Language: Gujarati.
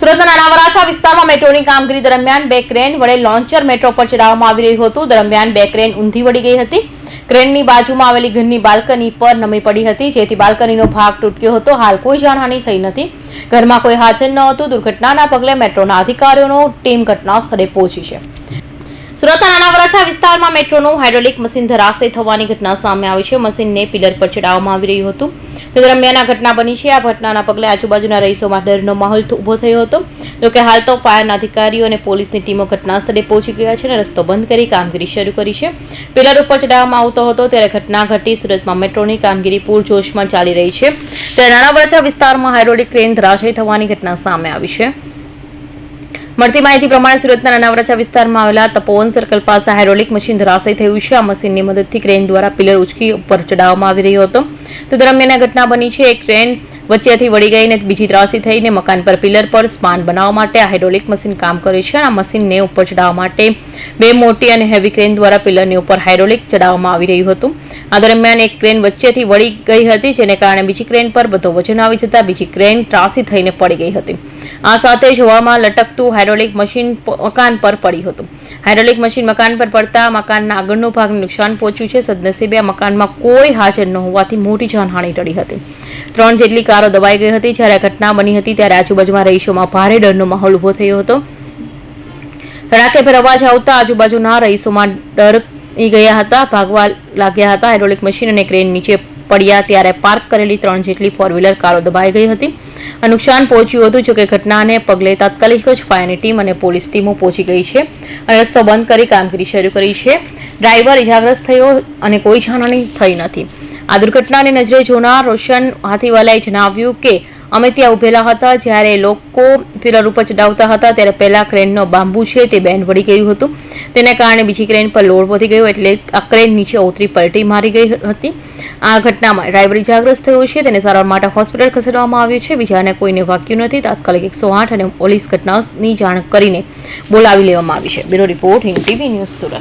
સુરતના નાનાવરાછા વિસ્તારમાં મેટ્રોની કામગીરી દરમિયાન બે ક્રેન વડે લોન્ચર મેટ્રો પર ચડાવવામાં આવી રહ્યું હતું. દરમિયાન બે ક્રેન ઊંધી વળી ગઈ હતી. ક્રેનની બાજુમાં આવેલી ઘરની બાલ્કની પર નમી પડી હતી, જેથી બાલ્કનીનો ભાગ તૂટક્યો હતો. હાલ કોઈ જાનહાની થઈ નથી. ઘરમાં કોઈ હાજર ન હતું. દુર્ઘટનાના પગલે મેટ્રોના અધિકારીઓનો ટીમ ઘટના સ્થળે પહોંચી છે. સુરતના નાના વરાછા વિસ્તારમાં મેટ્રોનું હાઇડ્રોલિક મશીન ધરાશય થવાની ઘટના સામે આવી છે. મશીનને પિલર પર ચડાવવામાં આવી રહ્યું હતું. તે દરમિયાન આ ઘટના બની છે. આ ઘટનાના પગલે આજુબાજુના રહીશોમાં ડરનો માહોલ ઊભો થયો હતો. જોકે હાલ તો ફાયરના અધિકારીઓ અને પોલીસની ટીમો ઘટના સ્થળે પહોંચી ગયા છે અને રસ્તો બંધ કરી કામગીરી શરૂ કરી છે. પિલર ઉપર ચડાવવામાં આવતો હતો, ત્યારે ઘટના ઘટી સુરતમાં મેટ્રોની કામગીરી પૂરજોશમાં ચાલી રહી છે. ત્યારે નાણાવરચા વિસ્તારમાં હાઇડ્રોલિક ક્રેન ધરાશય થવાની ઘટના સામે આવી છે. મળતી માહિતી પ્રમાણે સુરતના નાનાવરાચા વિસ્તારમાં આવેલા તપોવન સર્કલ પાસે હાઇડ્રોલિક મશીન ધરાશય થયું છે. આ મશીનની મદદથી ક્રેન દ્વારા પિલર ઉચકી ઉપર ચડાવવામાં આવી રહ્યો હતો. તે દરમિયાન ઘટના બની છે. એક ક્રેન વચ્ચેથી વળી ગઈને બીજી ત્રાસી થઈને મકાન પર પિલર પર સ્પાન બનાવવા માટે આ હાઇડ્રોલિક મશીન કામ કરે છે અને આ મશીનને ઉપર ચડાવવા માટે બે મોટી અને હેવી ક્રેન દ્વારા પિલરની ઉપર હાઇડ્રોલિક ચડાવવામાં આવી રહ્યું હતું. આ દરમિયાન એક ક્રેન વચ્ચેથી વળી ગઈ હતી, જેને કારણે બીજી ક્રેન પર બધો વજન આવી જતા બીજી ક્રેન ત્રાસી થઈને પડી ગઈ હતી. આ સાથે જ હવામાં લટકતું હાઇડ્રોલિક મશીન મકાન પર પડ્યું હતું. હાઇડ્રોલિક મશીન મકાન પર પડતા મકાનના આગળનો ભાગ નુકસાન પહોંચ્યું છે. સદનસીબે આ મકાનમાં કોઈ હાજર ન હોવાથી મોટી જાનહાનિ ટળી હતી. ત્રણ જેટલી કારો દબાઈ ગઈ હતી. જ્યારે ઘટના બની હતી, ત્યારે આજુબાજુમાં રહીશોમાં ભારે ડરનો માહોલ ઊભો થયો હતો. ધડાકેભેર અવાજ આવતા આજુબાજુના રહીશોમાં ડરી ગયા હતા, ભાગવા લાગ્યા હતા. હાઇડ્રોલિક મશીન અને ક્રેન નીચે પડ્યા ત્યારે પાર્ક કરેલી ત્રણ જેટલી ફોર વ્હીલર કારો દબાઈ ગઈ હતી નુકસાન પહોંચ્યું હતું, જોકે ઘટનાને પગલે તાત્કાલિક જ ફાયરની ટીમ અને પોલીસ ટીમો પહોંચી ગઈ છે અને રસ્તો બંધ કરી કામગીરી શરૂ કરી છે. ડ્રાઈવર ઇજાગ્રસ્ત થયો અને કોઈ જાનહાની થઈ નથી. આ દુર્ઘટનાને નજરે જોનાર રોશન હાથીવાલાએ જણાવ્યું કે, અમે ત્યાં ઉભેલા હતા જ્યારે લોકો પિલર ઉપર ચડાવતા હતા ત્યારે પહેલા ક્રેનનો બાંબુ છે તે બેન્ડ વળી ગયું હતું. તેને કારણે બીજી ક્રેન પર લોડ વધી ગયો એટલે આ ક્રેન નીચે ઉતરી પલટી મારી ગઈ હતી. આ ઘટનામાં ડ્રાઈવર ઇજાગ્રસ્ત થયો છે, તેને સારવાર માટે હોસ્પિટલ ખસેડવામાં આવ્યું છે. બીજાને કોઈને વાક્યું નથી. તાત્કાલિક એકસો આઠ અને પોલીસ ઘટનાની જાણ કરીને બોલાવી લેવામાં આવી છે. બ્યુરો રિપોર્ટ ઇન્ટીવી ટીવી ન્યૂઝ સુરત.